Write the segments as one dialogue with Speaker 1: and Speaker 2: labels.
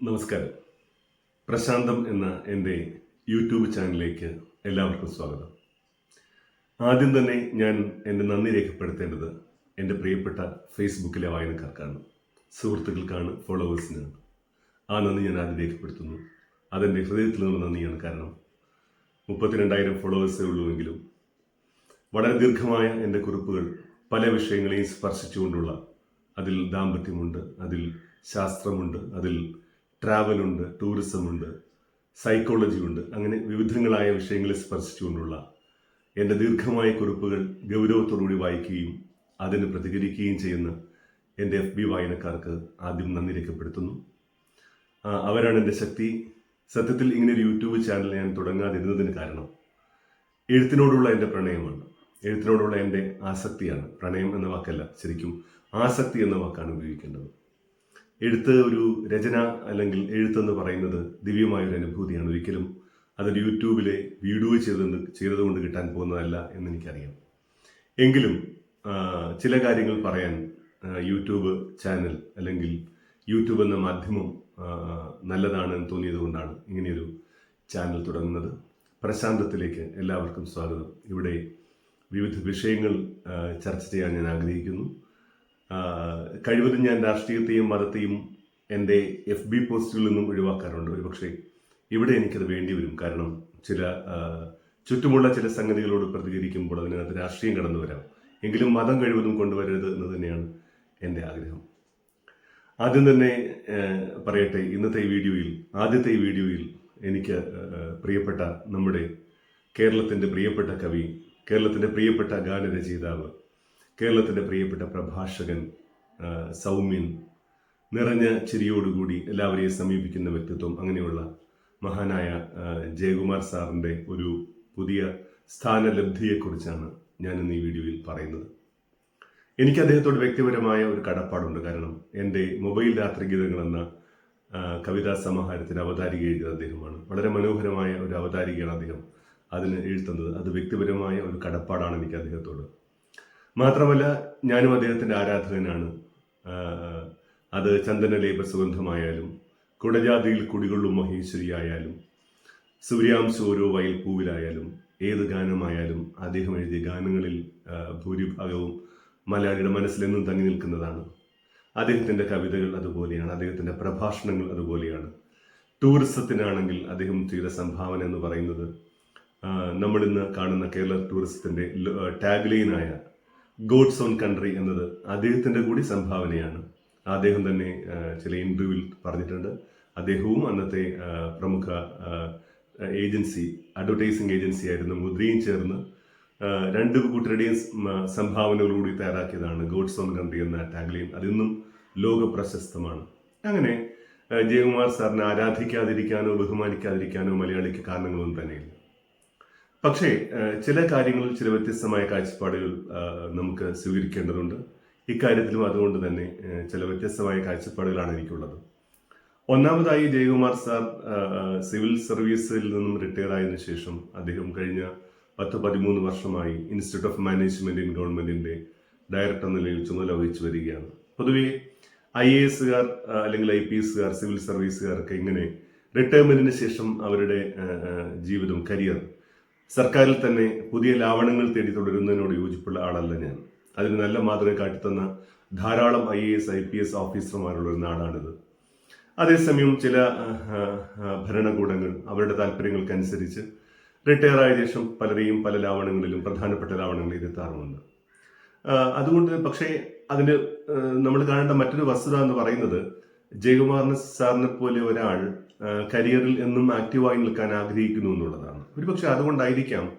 Speaker 1: നമസ്കാരം. പ്രശാന്തം എന്ന എന്റെ യൂട്യൂബ് ചാനലിലേക്ക് എല്ലാവർക്കും സ്വാഗതം. ആദ്യം തന്നെ ഞാൻ എന്റെ നന്ദി രേഖപ്പെടുത്തേണ്ടത് എന്റെ പ്രിയപ്പെട്ട ഫേസ്ബുക്കിലെ വായനക്കാർക്കാണ് സുഹൃത്തുക്കൾക്കാണ് ഫോളോവേഴ്സിനാണ്. ആ നന്ദി ഞാൻ ആദ്യം രേഖപ്പെടുത്തുന്നു. അതെന്റെ ഹൃദയത്തിൽ നിന്നുള്ള നന്ദിയാണ് കാരണം മുപ്പത്തിരണ്ടായിരം ഫോളോവേഴ്സേ ഉള്ളൂവെങ്കിലും വളരെ ദീർഘമായ എന്റെ കുറിപ്പുകൾ പല വിഷയങ്ങളെയും സ്പർശിച്ചുകൊണ്ടുള്ള അതിൽ ദാമ്പത്യമുണ്ട് അതിൽ ശാസ്ത്രമുണ്ട് അതിൽ ട്രാവലുണ്ട് ടൂറിസമുണ്ട് സൈക്കോളജി ഉണ്ട് അങ്ങനെ വിവിധങ്ങളായ വിഷയങ്ങളെ സ്പർശിച്ചുകൊണ്ടുള്ള എന്റെ ദീർഘമായ കുറിപ്പുകൾ ഗൗരവത്തോടുകൂടി വായിക്കുകയും അതിന് പ്രതികരിക്കുകയും ചെയ്യുന്ന എന്റെ എഫ് ബി വായനക്കാർക്ക് ആദ്യം നന്ദി രേഖപ്പെടുത്തുന്നു. അവരാണ് എന്റെ ശക്തി. സത്യത്തിൽ ഇങ്ങനെ ഒരു യൂട്യൂബ് ചാനൽ ഞാൻ തുടങ്ങാതിരുന്നതിന് കാരണം എഴുത്തിനോടുള്ള എന്റെ പ്രണയമാണ്. എഴുത്തിനോടുള്ള എന്റെ ആസക്തിയാണ്. പ്രണയം എന്ന വാക്കല്ല ശരിക്കും ആസക്തി എന്ന വാക്കാണ് ഉപയോഗിക്കേണ്ടത്. എഴുത്ത് ഒരു രചന അല്ലെങ്കിൽ എഴുത്തെന്ന് പറയുന്നത് ദിവ്യമായ ഒരു അനുഭൂതിയാണ്. ഒരിക്കലും അതൊരു യൂട്യൂബിലെ വീഡിയോ ചെയ്തത് ചെയ്തതുകൊണ്ട് കിട്ടാൻ പോകുന്നതല്ല എന്ന് എനിക്കറിയാം എങ്കിലും ചില കാര്യങ്ങൾ പറയാൻ യൂട്യൂബ് ചാനൽ അല്ലെങ്കിൽ യൂട്യൂബ് എന്ന മാധ്യമം നല്ലതാണ് എന്ന് തോന്നിയത് കൊണ്ടാണ് ഇങ്ങനെയൊരു ചാനൽ തുടങ്ങുന്നത്. പ്രശാന്തത്തിലേക്ക് എല്ലാവർക്കും സ്വാഗതം. ഇവിടെ വിവിധ വിഷയങ്ങൾ ചർച്ച ചെയ്യാൻ ഞാൻ ആഗ്രഹിക്കുന്നു. കഴിവതും ഞാൻ രാഷ്ട്രീയത്തെയും മതത്തെയും എന്റെ എഫ് ബി പോസ്റ്റുകളിൽ നിന്നും ഒഴിവാക്കാറുണ്ട്. ഒരുപക്ഷെ ഇവിടെ എനിക്കത് വേണ്ടി വരും കാരണം ചില ചുറ്റുമുള്ള ചില സംഗതികളോട് പ്രതികരിക്കുമ്പോൾ അതിനകത്ത് രാഷ്ട്രീയം കടന്നു വരാം. എങ്കിലും മതം കഴിവതും കൊണ്ടുവരരുത് എന്ന് തന്നെയാണ് എന്റെ ആഗ്രഹം. ആദ്യം തന്നെ പറയട്ടെ ഇന്നത്തെ വീഡിയോയിൽ ആദ്യത്തെ വീഡിയോയിൽ എനിക്ക് പ്രിയപ്പെട്ട നമ്മുടെ കേരളത്തിന്റെ പ്രിയപ്പെട്ട കവി കേരളത്തിന്റെ പ്രിയപ്പെട്ട ഗാനരചയിതാവ് കേരളത്തിന്റെ പ്രിയപ്പെട്ട പ്രഭാഷകൻ സൗമ്യൻ നിറഞ്ഞ ചിരിയോടുകൂടി എല്ലാവരെയും സമീപിക്കുന്ന വ്യക്തിത്വം അങ്ങനെയുള്ള മഹാനായ ജയകുമാർ സാറിന്റെ ഒരു പുതിയ സ്ഥാനലബ്ധിയെക്കുറിച്ചാണ് ഞാൻ ഇന്ന് ഈ വീഡിയോയിൽ പറയുന്നത്. എനിക്ക് അദ്ദേഹത്തോട് വ്യക്തിപരമായ ഒരു കടപ്പാടുണ്ട്. കാരണം എന്റെ മൊബൈൽ രാത്രിഗീതങ്ങൾ എന്ന കവിതാ സമാഹാരത്തിന് അവതാരിക എഴുതിയത് അദ്ദേഹമാണ്. വളരെ മനോഹരമായ ഒരു അവതാരികയാണ് അദ്ദേഹം അതിന് എഴുതുന്നത്. അത് വ്യക്തിപരമായ ഒരു കടപ്പാടാണ് എനിക്ക് അദ്ദേഹത്തോട് മാത്രമല്ല ഞാനും അദ്ദേഹത്തിന്റെ ആരാധകനാണ്. അത് ചന്ദനലേപ സുഗന്ധമായാലും കുടജാതിയിൽ കുടികൊള്ളും മഹേശ്വരിയായാലും സൂര്യാംശം ഓരോ വയൽ പൂവിലായാലും ഏത് ഗാനമായാലും അദ്ദേഹം എഴുതിയ ഗാനങ്ങളിൽ ഭൂരിഭാഗവും മലയാളിയുടെ മനസ്സിലെന്നും തങ്ങി നിൽക്കുന്നതാണ്. അദ്ദേഹത്തിന്റെ കവിതകൾ അതുപോലെയാണ് അദ്ദേഹത്തിന്റെ പ്രഭാഷണങ്ങൾ അതുപോലെയാണ്. ടൂറിസത്തിനാണെങ്കിൽ അദ്ദേഹം ചെയ്ത സംഭാവന എന്ന് പറയുന്നത് നമ്മളിന്ന് കാണുന്ന കേരള ടൂറിസത്തിന്റെ ടാഗ് ലൈനായ ഗോഡ്സ് ഓൺ കൺട്രി എന്നത് അദ്ദേഹത്തിന്റെ കൂടി സംഭാവനയാണ്. അദ്ദേഹം തന്നെ ചില ഇന്റർവ്യൂവിൽ പറഞ്ഞിട്ടുണ്ട്. അദ്ദേഹവും അന്നത്തെ പ്രമുഖ ഏജൻസി അഡ്വർടൈസിംഗ് ഏജൻസി ആയിരുന്നു. മുദ്രയും ചേർന്ന് രണ്ട് കൂട്ടരുടെയും സംഭാവനകളോടുകൂടി തയ്യാറാക്കിയതാണ് ഗോഡ്സ് ഓൺ കൺട്രി എന്ന ടാഗ്ലൈൻ അതിന്നും ലോക പ്രശസ്തമാണ് അങ്ങനെ ജയകുമാർ സാറിനെ ആരാധിക്കാതിരിക്കാനോ ബഹുമാനിക്കാതിരിക്കാനോ മലയാളിക്ക് കാരണങ്ങളൊന്നും തന്നെയില്ല. പക്ഷേ ചില കാര്യങ്ങളിൽ ചില വ്യത്യസ്തമായ കാഴ്ചപ്പാടുകൾ നമുക്ക് സ്വീകരിക്കേണ്ടതുണ്ട്. ഇക്കാര്യത്തിലും അതുകൊണ്ട് തന്നെ ചില വ്യത്യസ്തമായ കാഴ്ചപ്പാടുകളാണ് എനിക്കുള്ളത്. ഒന്നാമതായി ജയകുമാർ സാർ സിവിൽ സർവീസിൽ നിന്നും റിട്ടയർ ആയതിനു ശേഷം അദ്ദേഹം കഴിഞ്ഞ പത്ത് പതിമൂന്ന് വർഷമായി ഇൻസ്റ്റിറ്റ്യൂട്ട് ഓഫ് മാനേജ്മെന്റ് ഇൻ ഗവൺമെന്റിന്റെ ഡയറക്ടർ നിലയിൽ ചുമതല വഹിച്ചു വരികയാണ്. പൊതുവെ ഐ എ എസുകാർ അല്ലെങ്കിൽ ഐ പി എസുകാർ സിവിൽ സർവീസുകാർക്ക് ഇങ്ങനെ റിട്ടയർമെന്റിന് ശേഷം അവരുടെ ജീവിതം കരിയർ സർക്കാരിൽ തന്നെ പുതിയ ലാവണങ്ങൾ തേടി തുടരുന്നതിനോട് യോജിപ്പുള്ള ആളല്ല ഞാൻ. അതിന് നല്ല മാതൃക കാട്ടിത്തന്ന ധാരാളം I A S I P S ഓഫീസർമാരുള്ള ഒരു നാടാണിത്. അതേസമയം ചില ഭരണകൂടങ്ങൾ അവരുടെ താല്പര്യങ്ങൾക്കനുസരിച്ച് റിട്ടയർ ആയ ശേഷം പലരെയും പല ലാവണങ്ങളിലും പ്രധാനപ്പെട്ട ലാവണങ്ങളിൽ ഇരുത്താറുമുണ്ട്. ആ, അതുകൊണ്ട് പക്ഷേ അതിന് നമ്മൾ കാണേണ്ട മറ്റൊരു വസ്തുത എന്ന് പറയുന്നത് ജയകുമാറിന് സാറിനെ പോലെ ഒരാൾ കരിയറിൽ എന്നും ആക്റ്റീവായി നിൽക്കാൻ ആഗ്രഹിക്കുന്നു എന്നുള്ളതാണ്. ഒരുപക്ഷെ അതുകൊണ്ടായിരിക്കാം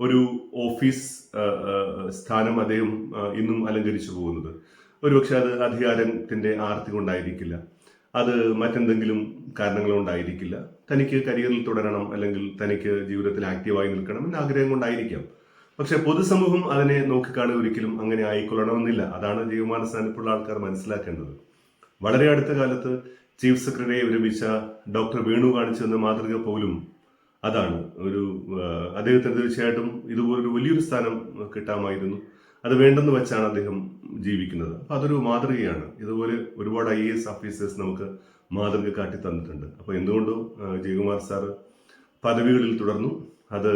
Speaker 1: ഒരു ഓഫീസ് സ്ഥാനം അദ്ദേഹം ഇന്നും അലങ്കരിച്ചു പോകുന്നത്. ഒരുപക്ഷെ അത് അധികാരത്തിന്റെ ആർത്തി കൊണ്ടായിരിക്കില്ല. അത് മറ്റെന്തെങ്കിലും കാരണങ്ങൾ കൊണ്ടായിരിക്കില്ല. തനിക്ക് കരിയറിൽ തുടരണം അല്ലെങ്കിൽ തനിക്ക് ജീവിതത്തിൽ ആക്റ്റീവായി നിൽക്കണം എന്ന ആഗ്രഹം കൊണ്ടായിരിക്കാം. പക്ഷെ പൊതുസമൂഹം അതിനെ നോക്കിക്കാണുക ഒരിക്കലും അങ്ങനെ ആയിക്കൊള്ളണമെന്നില്ല. അതാണ് ജീവമാനസ്ഥാനത്തുള്ള ആൾക്കാർ മനസ്സിലാക്കേണ്ടത്. വളരെ അടുത്ത കാലത്ത് ചീഫ് സെക്രട്ടറിയെ വിരമിച്ച ഡോക്ടർ വേണു കാണിച്ചു തന്ന മാതൃക പോലും അതാണ്. ഒരു അദ്ദേഹത്തിന് തീർച്ചയായിട്ടും ഇതുപോലൊരു വലിയൊരു സ്ഥാനം കിട്ടാമായിരുന്നു. അത് വേണ്ടെന്ന് വെച്ചാണ് അദ്ദേഹം ജീവിക്കുന്നത്. അപ്പോൾ അതൊരു മാതൃകയാണ്. ഇതുപോലെ ഒരുപാട് ഐ എസ് ഓഫീസേഴ്സ് നമുക്ക് മാതൃക കാട്ടി തന്നിട്ടുണ്ട് അപ്പോൾ എന്തുകൊണ്ടും ജയകുമാർ സാറ് പദവികളിൽ തുടർന്നു. അത്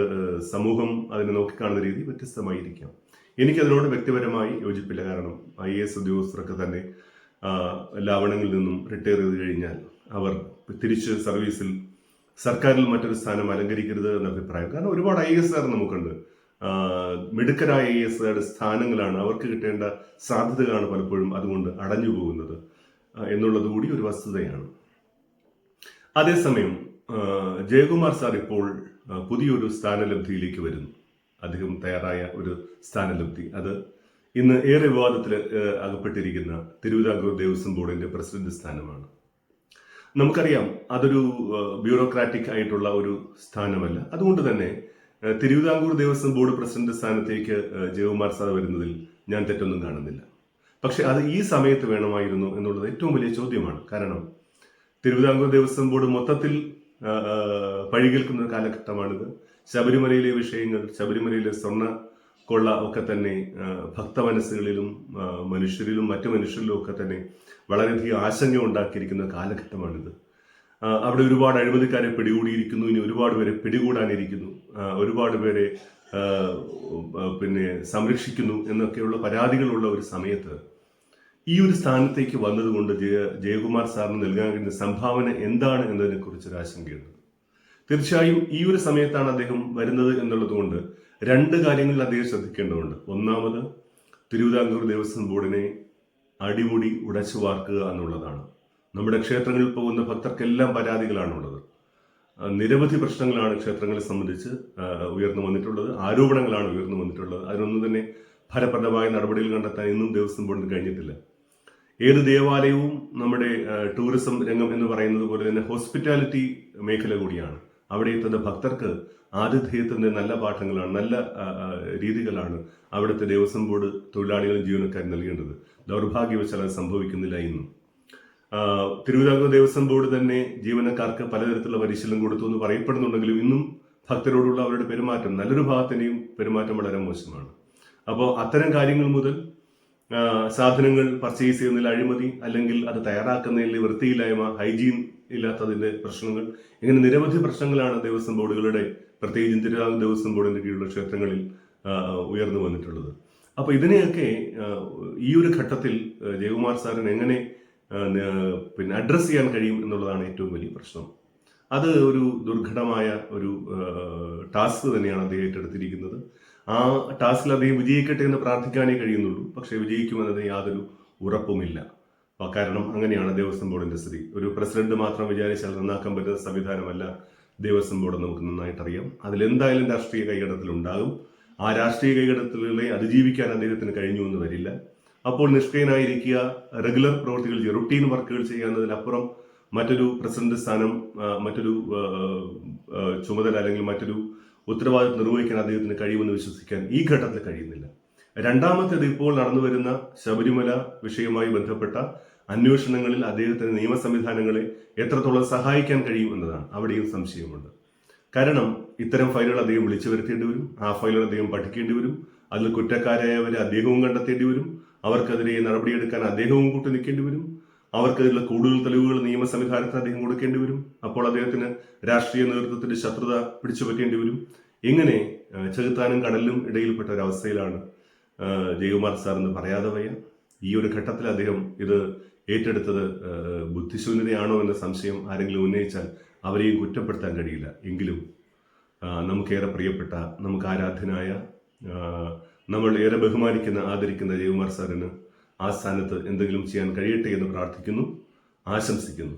Speaker 1: സമൂഹം അതിനെ നോക്കിക്കാണുന്ന രീതി വ്യത്യസ്തമായിരിക്കാം. എനിക്കതിനോട് വ്യക്തിപരമായി യോജിപ്പില്ല. കാരണം ഐ എസ് ഉദ്യോഗസ്ഥരൊക്കെ തന്നെ ലാവണങ്ങളിൽ നിന്നും റിട്ടയർ ചെയ്ത് കഴിഞ്ഞാൽ അവർ തിരിച്ച് സർവീസിൽ സർക്കാരിൽ മറ്റൊരു സ്ഥാനം അലങ്കരിക്കരുത് എന്ന അഭിപ്രായം. കാരണം ഒരുപാട് ഐ എസ് ആർ നമുക്കുണ്ട്. മിടുക്കരായ ഐ എസ് ആറുടെ സ്ഥാനങ്ങളാണ് അവർക്ക് കിട്ടേണ്ട സാധ്യതകളാണ് പലപ്പോഴും അതുകൊണ്ട് അടഞ്ഞു പോകുന്നത് എന്നുള്ളത് കൂടി ഒരു വസ്തുതയാണ്. അതേസമയം ജയകുമാർ സാർ ഇപ്പോൾ പുതിയൊരു സ്ഥാനലബ്ധിയിലേക്ക് വരുന്നു. അദ്ദേഹം തയ്യാറായ ഒരു സ്ഥാനലബ്ധി. അത് ഇന്ന് ഏറെ വിവാദത്തിൽ അകപ്പെട്ടിരിക്കുന്ന തിരുവിതാംകൂർ ദേവസ്വം ബോർഡിന്റെ പ്രസിഡന്റ് സ്ഥാനമാണ്. നമുക്കറിയാം അതൊരു ബ്യൂറോക്രാറ്റിക് ആയിട്ടുള്ള ഒരു സ്ഥാനമല്ല. അതുകൊണ്ട് തന്നെ തിരുവിതാംകൂർ ദേവസ്വം ബോർഡ് പ്രസിഡന്റ് സ്ഥാനത്തേക്ക് ജയകുമാർ സാർ വരുന്നതിൽ ഞാൻ തെറ്റൊന്നും കാണുന്നില്ല. പക്ഷെ അത് ഈ സമയത്ത് വേണമായിരുന്നു എന്നുള്ളത് ഏറ്റവും വലിയ ചോദ്യമാണ്. കാരണം തിരുവിതാംകൂർ ദേവസ്വം ബോർഡ് മൊത്തത്തിൽ പഴികേൽക്കുന്ന കാലഘട്ടമാണിത്. ശബരിമലയിലെ വിഷയങ്ങൾ ശബരിമലയിലെ സ്വർണ കൊള്ള ഒക്കെ തന്നെ ഭക്ത മനസ്സുകളിലും മനുഷ്യരിലും മറ്റു മനുഷ്യരിലും ഒക്കെ തന്നെ വളരെയധികം ആശങ്ക ഉണ്ടാക്കിയിരിക്കുന്ന കാലഘട്ടമാണിത്. അവിടെ ഒരുപാട് അഴിമതിക്കാരെ പിടികൂടിയിരിക്കുന്നു ഇനി ഒരുപാട് പേരെ പിടികൂടാനിരിക്കുന്നു ഒരുപാട് പേരെ പിന്നെ സംരക്ഷിക്കുന്നു എന്നൊക്കെയുള്ള പരാതികളുള്ള ഒരു സമയത്ത് ഈ ഒരു സ്ഥാനത്തേക്ക് വന്നതുകൊണ്ട് ജയ ജയകുമാർ സാറിന് നൽകാൻ കഴിയുന്ന സംഭാവന എന്താണ് എന്നതിനെ കുറിച്ചൊരു ആശങ്കയുണ്ട് തീർച്ചയായും ഈ ഒരു സമയത്താണ് അദ്ദേഹം വരുന്നത് എന്നുള്ളത് കൊണ്ട് രണ്ട് കാര്യങ്ങളിൽ അദ്ദേഹം ശ്രദ്ധിക്കേണ്ടതുണ്ട്. ഒന്നാമത് തിരുവിതാംകൂർ ദേവസ്വം ബോർഡിനെ അടിമുടി ഉടച്ചു വാർക്കുക എന്നുള്ളതാണ്. നമ്മുടെ ക്ഷേത്രങ്ങളിൽ പോകുന്ന ഭക്തർക്കെല്ലാം പരാതികളാണുള്ളത്. നിരവധി പ്രശ്നങ്ങളാണ് ക്ഷേത്രങ്ങളെ സംബന്ധിച്ച് ഉയർന്നു വന്നിട്ടുള്ളത് ആരോപണങ്ങളാണ് ഉയർന്നു വന്നിട്ടുള്ളത്. അതിനൊന്നും തന്നെ ഫലപ്രദമായ നടപടികൾ കണ്ടെത്താൻ ഇന്നും ദേവസ്വം ബോർഡിന് കഴിഞ്ഞിട്ടില്ല. ഏത് ദേവാലയവും നമ്മുടെ ടൂറിസം രംഗം എന്ന് പറയുന്നത് പോലെ തന്നെ ഹോസ്പിറ്റാലിറ്റി മേഖല കൂടിയാണ്. അവിടെ എത്തുന്ന ഭക്തർക്ക് ആതിഥേയത്തിന്റെ നല്ല പാഠങ്ങളാണ് നല്ല രീതികളാണ് അവിടുത്തെ ദേവസ്വം ബോർഡ് തൊഴിലാളികളും ജീവനക്കാരും നൽകേണ്ടത്. ദൗർഭാഗ്യവശാൽ അത് സംഭവിക്കുന്നില്ല ഇന്നും. തിരുവിതാംകൂർ ദേവസ്വം ബോർഡ് തന്നെ ജീവനക്കാർക്ക് പലതരത്തിലുള്ള പരിശീലനം കൊടുത്തു എന്ന് പറയപ്പെടുന്നുണ്ടെങ്കിലും ഇന്നും ഭക്തരോടുള്ള അവരുടെ പെരുമാറ്റം നല്ലൊരു ഭാഗത്തിന്റെയും പെരുമാറ്റം വളരെ മോശമാണ്. അപ്പോൾ അത്തരം കാര്യങ്ങൾ മുതൽ സാധനങ്ങൾ പർച്ചേസ് ചെയ്യുന്നതിൽ അഴിമതി അല്ലെങ്കിൽ അത് തയ്യാറാക്കുന്നതിൽ വൃത്തിയില്ലായ്മ ഹൈജീൻ ഇല്ലാത്തതിന്റെ പ്രശ്നങ്ങൾ. ഇങ്ങനെ നിരവധി പ്രശ്നങ്ങളാണ് ദേവസ്വം ബോർഡുകളുടെ പ്രത്യേകിച്ച് തിരുവിതാംകൂർ ദേവസ്വം ബോർഡിന്റെ കീഴിലുള്ള ക്ഷേത്രങ്ങളിൽ ഉയർന്നു വന്നിട്ടുള്ളത്. അപ്പോൾ ഇതിനെയൊക്കെ ഈ ഒരു ഘട്ടത്തിൽ ജയകുമാർ സാറിന് എങ്ങനെ പിന്നെ അഡ്രസ് ചെയ്യാൻ കഴിയും എന്നുള്ളതാണ് ഏറ്റവും വലിയ പ്രശ്നം. അത് ഒരു ദുർഘടമായ ഒരു ടാസ്ക് തന്നെയാണ് അദ്ദേഹം ഏറ്റെടുത്തിരിക്കുന്നത്. ആ ടാസ്കിൽ അദ്ദേഹം വിജയിക്കട്ടെ എന്ന് പ്രാർത്ഥിക്കാനേ കഴിയുന്നുള്ളൂ. പക്ഷേ വിജയിക്കുമെന്നത് യാതൊരു ഉറപ്പുമില്ല. കാരണം അങ്ങനെയാണ് ദേവസ്വം ബോർഡിന്റെ സ്ഥിതി. ഒരു പ്രസിഡന്റ് മാത്രം വിചാരിച്ചാൽ നന്നാക്കാൻ പറ്റുന്ന സംവിധാനമല്ല ദേവസ്വം ബോർഡ് നമുക്ക് നന്നായിട്ട് അറിയാം അതിലെന്തായാലും രാഷ്ട്രീയ കൈകടത്തിൽ ഉണ്ടാകും ആ രാഷ്ട്രീയ കൈകടത്തലുകളെ അതിജീവിക്കാൻ അദ്ദേഹത്തിന് കഴിഞ്ഞു എന്ന് വരില്ല. അപ്പോൾ നിഷ്ക്രിയനായിരിക്കുക റെഗുലർ പ്രവൃത്തികൾ ചെയ്യുക റുട്ടീൻ വർക്കുകൾ ചെയ്യുന്നതിനപ്പുറം മറ്റൊരു പ്രസിഡന്റ് സ്ഥാനം മറ്റൊരു ചുമതല അല്ലെങ്കിൽ മറ്റൊരു ഉത്തരവാദിത്വം നിർവഹിക്കാൻ അദ്ദേഹത്തിന് കഴിയുമെന്ന് വിശ്വസിക്കാൻ ഈ ഘട്ടത്തിൽ കഴിയുന്നില്ല. രണ്ടാമത്തേത് ഇപ്പോൾ നടന്നു വരുന്ന ശബരിമല വിഷയവുമായി ബന്ധപ്പെട്ട അന്വേഷണങ്ങളിൽ അദ്ദേഹത്തിന് നിയമ സംവിധാനങ്ങളെ എത്രത്തോളം സഹായിക്കാൻ കഴിയും എന്നതാണ്. അവിടെയും സംശയമുണ്ട്. കാരണം ഇത്തരം ഫയലുകൾ അദ്ദേഹം വിളിച്ചു വരുത്തേണ്ടി വരും. ആ ഫയലുകൾ അദ്ദേഹം പഠിക്കേണ്ടി വരും. അതിൽ കുറ്റക്കാരായവരെ അദ്ദേഹവും കണ്ടെത്തേണ്ടി വരും. അവർക്കെതിരെ നടപടിയെടുക്കാൻ അദ്ദേഹവും കൂട്ടി നിൽക്കേണ്ടി വരും. അവർക്കെതിരെ കൂടുതൽ തെളിവുകൾ നിയമ സംവിധാനത്തിന് അദ്ദേഹം കൊടുക്കേണ്ടി വരും. അപ്പോൾ അദ്ദേഹത്തിന് രാഷ്ട്രീയ നേതൃത്വത്തിന്റെ ശത്രുത പിടിച്ചു വെക്കേണ്ടി വരും. ഇങ്ങനെ ചെകുത്താനും കടലിലും ഇടയിൽപ്പെട്ട ഒരവസ്ഥയിലാണ് ജയകുമാർ സാർ പറയാതെ വയ്യ. ഈ ഒരു ഘട്ടത്തിൽ അദ്ദേഹം ഇത് ഏറ്റെടുത്തത് ബുദ്ധിശൂന്യതയാണോ എന്ന സംശയം ആരെങ്കിലും ഉന്നയിച്ചാൽ അവരെയും കുറ്റപ്പെടുത്താൻ കഴിയില്ല. എങ്കിലും നമുക്കേറെ പ്രിയപ്പെട്ട നമുക്ക് ആരാധ്യനായ നമ്മൾ ഏറെ ബഹുമാനിക്കുന്ന ആദരിക്കുന്ന ജയകുമാർ സാറിന് ആ സ്ഥാനത്ത് എന്തെങ്കിലും ചെയ്യാൻ കഴിയട്ടെ എന്ന് പ്രാർത്ഥിക്കുന്നു ആശംസിക്കുന്നു.